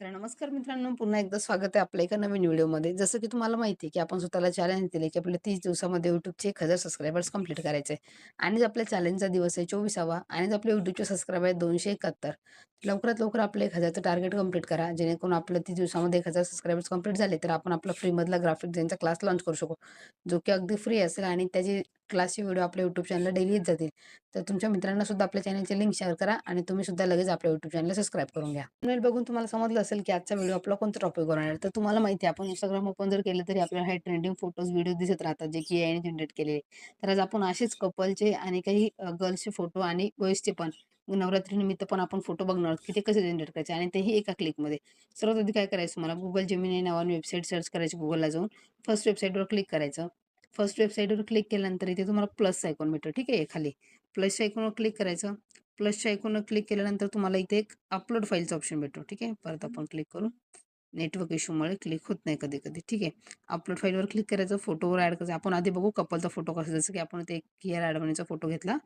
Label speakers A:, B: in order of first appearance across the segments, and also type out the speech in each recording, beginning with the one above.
A: तर नमस्कार मित्रांनो पुन्हा एकदा स्वागत आहे आपल्या एका नवीन व्हिडिओमध्ये. जसं की तुम्हाला माहिती आहे की आपण स्वतःला चॅलेंज दिले की आपल्या तीस दिवसामध्ये युट्यूबचे एक हजार सबस्क्रायबर्स कंप्लीट करायचे आणि आपल्या चॅलेंजचा दिवस आहे चोवीसावा आणि आपल्या युट्यूबचे सबस्क्रायबर आहे दोनशे एकाहत्तर. लवकरात लवकर आपलं एक हजारचं टार्गेट कंप्लीट करा जेणेकरून आपल्या तीस दिवसामध्ये एक हजार सबस्क्रायबर्स कंप्लीट झाले तर आपण आपला फ्रीमधला ग्राफिक डिझाईनचा क्लास लॉन्च करू शकू जो की अगदी फ्री असेल आणि त्याची क्लासचे व्हिडिओ आपल्या यूट्यूब चॅनलला डेली येत जातील. तर तुमच्या मित्रांना सुद्धा आपल्या चॅनलची लिंक शेअर करा आणि तुम्ही सुद्धा लगेच आपल्या यूट्यूब चॅनलला सबस्क्राईब करून घ्या. मेल बघून तुम्हाला समजलं असेल की आजचा व्हिडिओ आपला कोणत्या टॉपिकवर आहे तर तुम्हाला माहिती आहे आपण इंस्टाग्राम ओपन जर केलं तरी आपल्याला हे ट्रेंडिंग फोटोज व्हिडिओ दिसत राहतात जे की एआयने जनरेट केलेले. तर आज आपण असेच कपलचे आणि काही गर्ल्सचे फोटो आणि बॉईजचे पण नवरात्री निमित्त पण आपण फोटो बघणार आहोत की ते कसे जनरेट करायचे आणि तेही एका क्लिकमध्ये सर्वात आधी काय करायचं? मला गुगल जेमिनी नावाने वेबसाईट सर्च करायची गुगलला जाऊन. फर्स्ट वेबसाईटवर क्लिक करायचं. फर्स्ट वेबसाईटवर क्लिक केल्यानंतर इथे तुम्हाला प्लस आयकॉन भेटतो ठीक आहे? खाली. प्लसच्या आयकॉनवर क्लिक करायचं. प्लसच्या आयकॉनवर क्लिक केल्यानंतर तुम्हाला इथे एक अपलोड फाईलचं ऑप्शन भेटतो ठीक आहे? परत आपण क्लिक करू. नेटवर्क इश्यूमुळे क्लिक होत नाही कधी कधी ठीक आहे? अपलोड फाईलवर क्लिक करायचं फोटोवर ॲड करायचं. आपण आधी बघू कपलचा फोटो कसा जसं की आपण ते एक कियर ॲडमनीचा फोटो घेतला.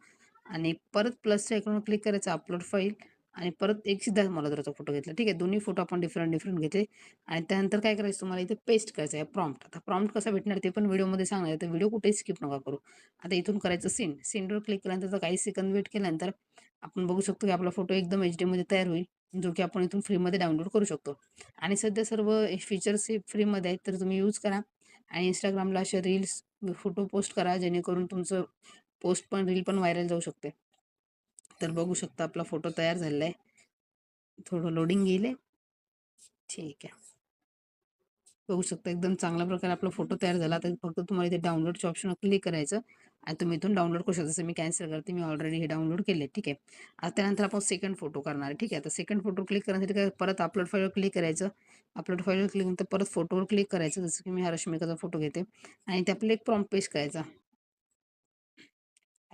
A: आणि परत प्लसच्या आयकॉनवर क्लिक करायचं अपलोड फाईल आणि परत एक सिद्धार्थ मल्होत्राचा फोटो घेतला. ठीक आहे दोन्ही फोटो आपण डिफरंट डिफरंट घेतले. आणि त्यानंतर काय करायचं तुम्हाला इथे पेस्ट करायचं आहे प्रॉम्प्ट आता प्रॉम्प्ट कसा भेटणार ते पण व्हिडिओमध्ये सांगणार आहे तर व्हिडिओ कुठेही स्किप नका करू. आता इथून करायचं सेंड सेंडवर क्लिक केल्यानंतर काही सेकंद वेट केल्यानंतर आपण बघू शकतो की आपला फोटो एकदम एच डीमध्ये तयार होईल जो की आपण इथून फ्रीमध्ये डाउनलोड करू शकतो. आणि सध्या सर्व फीचर्स हे फ्रीमध्ये आहेत तर तुम्ही यूज करा. आणि इंस्टाग्रामला असे रील्स फोटो पोस्ट करा जेणेकरून तुमचं पोस्ट पण रील पण व्हायरल जाऊ शकते. तर बघू शकता आपला फोटो तयार झालेला आहे. थोडं लोडिंग येईल ठीक आहे. बघू शकता एकदम चांगल्या प्रकारे आपला फोटो तयार झाला. तर फक्त तुम्हाला इथे डाउनलोडच्या ऑप्शनवर क्लिक करायचं आणि तुम्ही इथून डाउनलोड करू शकता. जसं मी कॅन्सल करते मी ऑलरेडी हे डाउनलोड केले ठीक आहे. आता त्यानंतर आपण सेकंड फोटो करणार. आहे ठीक आहे. आता सेकंड फोटो क्लिक करण्यासाठी काय परत अपलोड फाईलवर क्लिक करायचं. अपलोड फाईलवर क्लिक नंतर परत फोटोवर क्लिक करायचं. जसं की मी हा रश्मिकाचा फोटो घेते. आणि ते आपलं एक प्रॉम्प्ट पेश करायचा.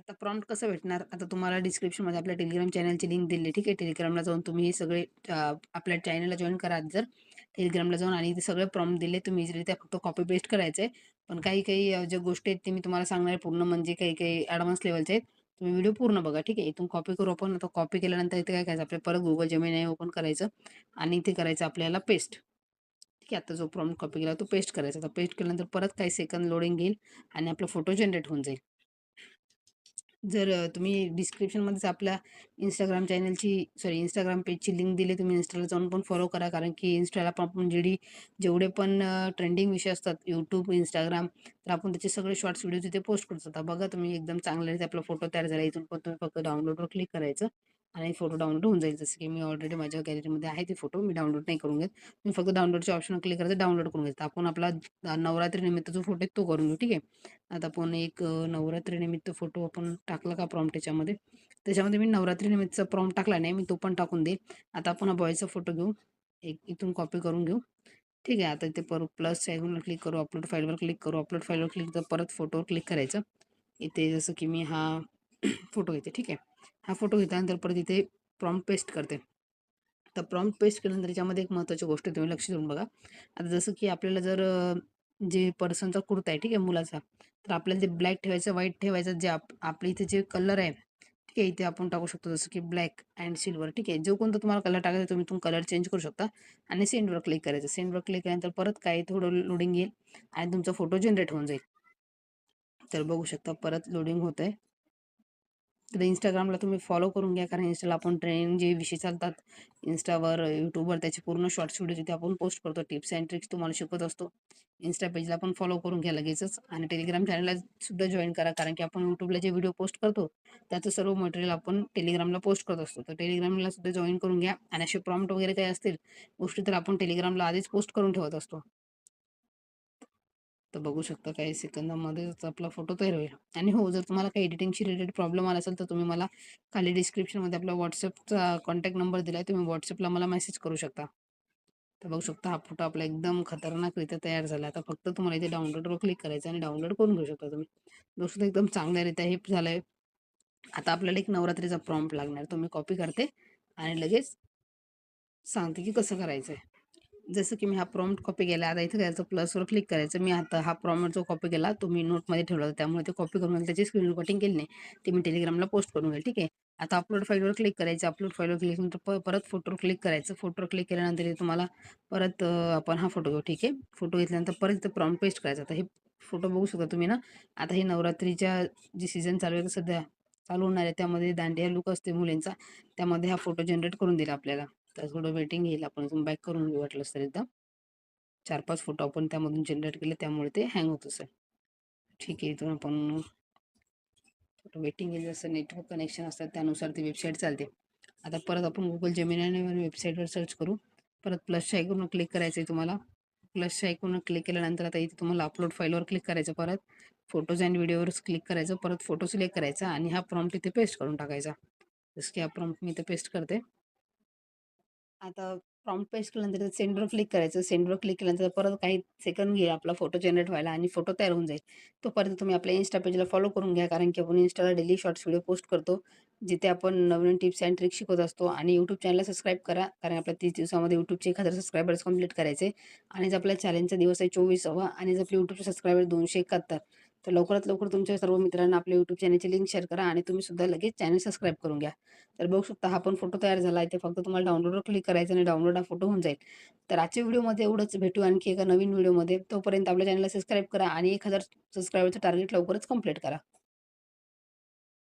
A: आता प्रॉम्प्ट कसं भेटणार? आता तुम्हाला डिस्क्रिप्शनमध्ये आपल्या टेलिग्राम चॅनलची लिंक दिली. ठीक आहे? टेलिग्रामला जाऊन तुम्ही हे सगळे आपल्या चॅनलला जॉईन करा जर. टेलिग्रामला जाऊन आणि ते सगळे प्रॉम्प्ट दिले तुम्ही इझिली त्या फक्त कॉपी पेस्ट करायचं आहे पण काही काही ज्या गोष्टी आहेत ते मी तुम्हाला सांगणार आहे पूर्ण. म्हणजे काही काही ॲडव्हान्स लेवलचे आहेत. तुम्ही व्हिडिओ पूर्ण बघा. ठीक आहे? इथून कॉपी करू आपण. आता कॉपी केल्यानंतर इथे काय करायचं? आपल्याला परत गुगल जमीन आहे ओपन करायचं. आणि इथे करायचं आपल्याला पेस्ट ठीक आहे? आता जो प्रॉम्प्ट कॉपी केला तो पेस्ट करायचा. आता पेस्ट केल्यानंतर परत काही सेकंद लोडिंग येईल आणि आपला फोटो जनरेट होऊन जाईल. जर तुम्ही डिस्क्रिप्शनमध्येच आपल्या इंस्टाग्राम चॅनलची सॉरी इंस्टाग्राम पेजची लिंक दिली तुम्ही इन्स्टाला जाऊन पण फॉलो करा. कारण की इन्स्टाला पण आपण जेडी जेवढे पण ट्रेंडिंग विषय असतात यूट्यूब इंस्टाग्राम तर आपण त्याचे सगळे शॉर्ट्स व्हिडिओ तिथे पोस्ट करतो आता बघा तुम्ही एकदम चांगल्या आपला फोटो तयार झाला. इथून पण तुम्ही फक्त डाउनलोडवर क्लिक करायचं. आणि फोटो डाउनलोड होऊन जाईल. जसं की मी ऑलरेडी माझ्या गॅलरीमध्ये आहे ते फोटो मी डाउनलोड नाही करून घेत. मी फक्त डाउनलोडच्या ऑप्शन क्लिक करायचं डाउनलोड करून घेतो. आपण आपला नवरात्रीनिमित्त जो फोटो आहे तो करून घेऊ ठीक आहे? आता आपण एक नवरात्रीनिमित्त फोटो आपण टाकला का प्रॉम्प्ट त्याच्यामध्ये त्याच्यामध्ये मी नवरात्रीनिमित्तचा प्रॉम्प्ट टाकला नाही मी तो पण टाकून देईल. आता आपण बॉयचा फोटो घेऊ. एक इथून कॉपी करून घेऊ. ठीक आहे आता इथे पर प्लस आयकॉनवर क्लिक करू अपलोड फाईलवर क्लिक करू. अपलोड फाईलवर क्लिक तर परत फोटोवर क्लिक करायचं इथे जसं की मी हा फोटो घेते ठीक आहे. हा फोटो घेतल्यानंतर परत इथे प्रॉम्प्ट पेस्ट करते. तर प्रॉम्प्ट पेस्ट केल्यानंतर याच्यामध्ये एक महत्त्वाची गोष्ट तुम्ही लक्ष देऊन बघा. आता जसं की आपल्याला जर जे पर्सनचा कुर्ता आहे ठीक आहे मुलाचा तर आपल्याला ते ब्लॅक ठेवायचं व्हाईट ठेवायचं जे आप आपल्या इथे जे कलर आहे ठीक आहे इथे आपण टाकू शकतो जसं की ब्लॅक अँड सिल्वर ठीक आहे. जो कोणता तुम्हाला कलर टाकायचा तुम्ही तुम्ही कलर चेंज करू शकता आणि सेंडवर क्लिक करायचं. सेंडवर क्लिक केल्यानंतर परत काही थोडं लोडिंग येईल आणि तुमचा फोटो जनरेट होऊन जाईल. तर बघू शकता परत लोडिंग होत आहे तर इंस्टाग्रामला तुम्ही फॉलो करून घ्या. कारण इंस्टाला आपण ट्रेनिंग जे विषय चालतात इंस्टावर यूट्यूबवर त्याचे पूर्ण शॉर्ट्स व्हिडिओ तिथे आपण पोस्ट करतो. टिप्स अँड ट्रिक्स तुम्हाला शिकवत असतो. इन्स्टा पेजला पण फॉलो करून घ्या लगेचच. आणि टेलिग्राम चॅनलला सुद्धा जॉईन करा. कारण की आपण यूट्यूबला जे व्हिडिओ पोस्ट करतो त्याचं सर्व मटेरियल आपण टेलिग्रामला पोस्ट करत असतो. तर टेलिग्रामला सुद्धा जॉईन करून घ्या. आणि असे प्रॉम्प्ट वगैरे काही असतील गोष्टी तर आपण टेलिग्रामला आधीच पोस्ट करून ठेवत असतो. तर बघू शकता काही सेकंदामध्येच आपला फोटो तयार होईल. आणि हो जर तुम्हाला काही एडिटिंगशी रिलेटेड प्रॉब्लेम आला असेल तर तुम्ही मला खाली डिस्क्रिप्शनमध्ये आपला व्हॉट्सअपचा कॉन्टॅक्ट नंबर दिला आहे तुम्ही व्हॉट्सअपला मला मेसेज करू शकता. तर बघू शकता हा फोटो आपला एकदम खतरनाकरीत्या तयार झाला. आता फक्त तुम्हाला इथे डाउनलोडवर क्लिक करायचं आणि डाउनलोड करून घेऊ शकता तुम्ही. दोस्त एकदम चांगल्यारीत्या हे झालं आहे आता आपल्याला एक नवरात्रीचा प्रॉम्प्ट लागणार. तो मी कॉपी करते आणि लगेच सांगते की कसं करायचं आहे जसं की मी हा प्रॉम्प्ट कॉपी केला आता इथं करायचं प्लसवर क्लिक करायचं. मी आता हा प्रॉम्प्ट जो कॉपी केला तो मी नोटमध्ये ठेवला. होता त्यामुळे ते कॉपी करून त्याची स्क्रीन रिकॉर्डिंग केली नाही. ते मी टेलिग्रामला पोस्ट करून घेईल. ठीक आहे? आता अपलोड फाईलवर क्लिक करायचं. अपलोड फाईलवर क्लिक नंतर परत फोटोवर क्लिक करायचं. फोटोवर क्लिक केल्यानंतर तुम्हाला परत आपण हा फोटो घेऊ. ठीक आहे? फोटो घेतल्यानंतर परत इथं प्रॉम्प्ट पेस्ट करायचा. आता हे फोटो बघू शकता तुम्ही ना? आता हे नवरात्रीच्या जी सीझन चालू आहे सध्या चालू होणार आहे. त्यामध्ये दांडिया लुक असते मुलींचा. त्यामध्ये हा फोटो जनरेट करून दिला आपल्याला. तर थोडं वेटिंग येईल आपण अजून बॅक करून घेऊ वाटलंच तर एकदा. चार पाच फोटो आपण त्यामधून जनरेट केले त्यामुळे ते हँग होत असेल. ठीक आहे इथून आपण थोडं वेटिंग येईल जसं नेटवर्क कनेक्शन असतात त्यानुसार ती वेबसाईट चालते. आता परत आपण गुगल जेमिनाने वेबसाईटवर सर्च करू. परत प्लसच्या आयकॉनवर क्लिक करायचं आहे तुम्हाला. प्लसच्या आयकॉनवर क्लिक केल्यानंतर आता इथे तुम्हाला अपलोड फाईलवर क्लिक करायचं परत. फोटोज अँड व्हिडिओवर क्लिक करायचं परत फोटो सिलेक्ट करायचा आणि हा प्रॉम्प्ट इथे पेस्ट करून टाकायचा. जसं की हा प्रॉम्प्ट मी इथे पेस्ट करते. आता प्रॉम्प्ट पेस्ट केल्यानंतर सेंडवर क्लिक करायचं. सेंडवर क्लिक केल्यानंतर परत काही सेकंद घेईल आपला फोटो जनरेट व्हायला आणि फोटो तयार होऊन जाईल. तोपर्यंत तुम्ही आपल्या इन्स्टा पेजला फॉलो करून घ्या कारण की आपण इन्स्टाला डेली शॉर्ट्स व्हिडिओ पोस्ट करतो जिथे आपण नवीन टिप्स अँड ट्रिक्स शिकवत असतो. आणि यूट्यूब चॅनलला सबस्क्राईब करा कारण आपल्या तीस दिवसामध्ये यूट्यूबचे एक हजार सबस्क्रायबर्स कंप्लीट करायचे. आणि जर आपल्या चॅलेंजचा दिवस आहे चोवीसावा आणि जर आपले यूट्यूबचे सबस्क्रायबर दोनशे एकाहत्तर तर लवकरात लवकर तुमच्या सर्व मित्रांना आपल्या यूट्यूब चॅनलची लिंक शेअर करा आणि तुम्ही सुद्धा लगेच चॅनल सबस्क्राईब करून घ्या. तर बघू शकता हा पण फोटो तयार झाला आहे. ते फक्त तुम्हाला डाउनलोडवर क्लिक करायचं आणि डाउनलोड हा फोटो होऊन जाईल. तर आजच्या व्हिडिओमध्ये एवढंच. भेटू आणखी एका नवीन व्हिडिओमध्ये तोपर्यंत आपल्या चॅनलला सबस्क्राईब करा आणि एक हजार सबस्क्रायबरचं टार्गेट लवकरच कंप्लीट करा.